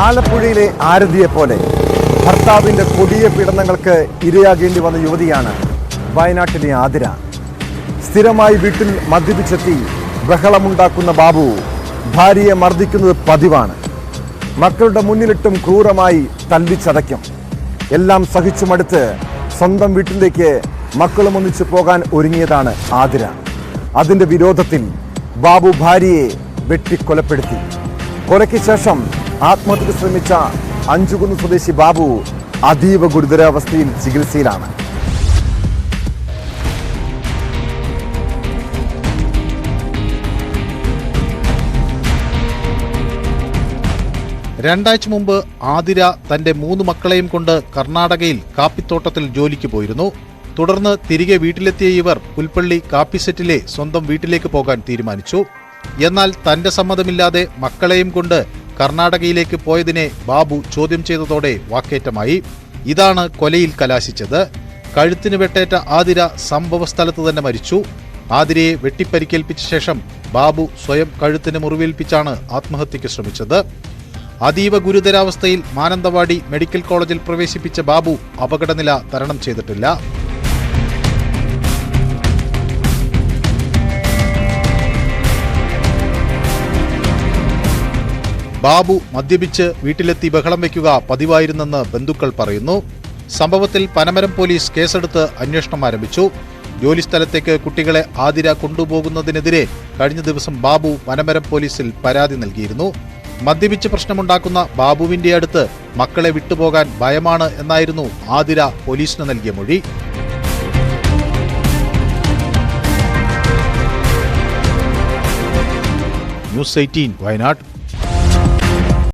ആലപ്പുഴയിലെ ആരതിയെ പോലെ ഭർത്താവിന്റെ കൊടിയ പീഡനങ്ങൾക്ക് ഇരയാകേണ്ടി വന്ന യുവതിയാണ് വയനാട്ടിലെ ആതിര. സ്ഥിരമായി വീട്ടിൽ മദ്യപിച്ചെത്തി ബഹളമുണ്ടാക്കുന്ന ബാബു ഭാര്യയെ മർദ്ദിക്കുന്നത് പതിവാണ്. മക്കളുടെ മുന്നിലിട്ടും ക്രൂരമായി തല്ലിച്ചതയ്ക്കും. എല്ലാം സഹിച്ചു മടുത്ത് സ്വന്തം വീട്ടിലേക്ക് മക്കളും ഒന്നിച്ചു പോകാൻ ഒരുങ്ങിയതാണ് ആതിര. അതിന്റെ വിരോധത്തിൽ ബാബു ഭാര്യയെ വെട്ടിക്കൊലപ്പെടുത്തി. കൊലയ്ക്ക് ശേഷം ആത്മഹത്യക്ക് ശ്രമിച്ച അഞ്ചുകുന്ന് സ്വദേശി ബാബു അതീവ ഗുരുതരാവസ്ഥയിൽ ചികിത്സയിലാണ്. രണ്ടാഴ്ച മുമ്പ് ആതിര തന്റെ മൂന്ന് മക്കളെയും കൊണ്ട് കർണാടകയിൽ കാപ്പിത്തോട്ടത്തിൽ ജോലിക്ക് പോയിരുന്നു. തുടർന്ന് തിരികെ വീട്ടിലെത്തിയ ഇവർ പുൽപ്പള്ളി കാപ്പിസെറ്റിലെ സ്വന്തം വീട്ടിലേക്ക് പോകാൻ തീരുമാനിച്ചു. എന്നാൽ തന്റെ സമ്മതമില്ലാതെ മക്കളെയും കൊണ്ട് കർണാടകയിലേക്ക് പോയതിനെ ബാബു ചോദ്യം ചെയ്തതോടെ വാക്കേറ്റമായി. ഇതാണ് കൊലയിൽ കലാശിച്ചത്. കഴുത്തിന് വെട്ടേറ്റ ആതിര സംഭവ സ്ഥലത്ത് തന്നെ മരിച്ചു. ആതിരയെ വെട്ടിപ്പരിക്കേൽപ്പിച്ച ശേഷം ബാബു സ്വയം കഴുത്തിന് മുറിവേൽപ്പിച്ചാണ് ആത്മഹത്യയ്ക്ക് ശ്രമിച്ചത്. അതീവ ഗുരുതരാവസ്ഥയിൽ മാനന്തവാടി മെഡിക്കൽ കോളേജിൽ പ്രവേശിപ്പിച്ച ബാബു അപകടനില തരണം ചെയ്തിട്ടില്ല. ബാബു മദ്യപിച്ച് വീട്ടിലെത്തി ബഹളം വയ്ക്കുക പതിവായിരുന്നെന്ന് ബന്ധുക്കൾ പറയുന്നു. സംഭവത്തിൽ പനമരം പോലീസ് കേസെടുത്ത് അന്വേഷണം ആരംഭിച്ചു. ജോലിസ്ഥലത്തേക്ക് കുട്ടികളെ ആതിര കൊണ്ടുപോകുന്നതിനെതിരെ കഴിഞ്ഞ ദിവസം ബാബു പനമരം പോലീസിൽ പരാതി നൽകിയിരുന്നു. മദ്യപിച്ച് പ്രശ്നമുണ്ടാക്കുന്ന ബാബുവിന്റെ അടുത്ത് മക്കളെ വിട്ടുപോകാൻ ഭയമാണ് എന്നായിരുന്നു ആതിര പോലീസിന് നൽകിയ മൊഴി. News eighteen Wayanad.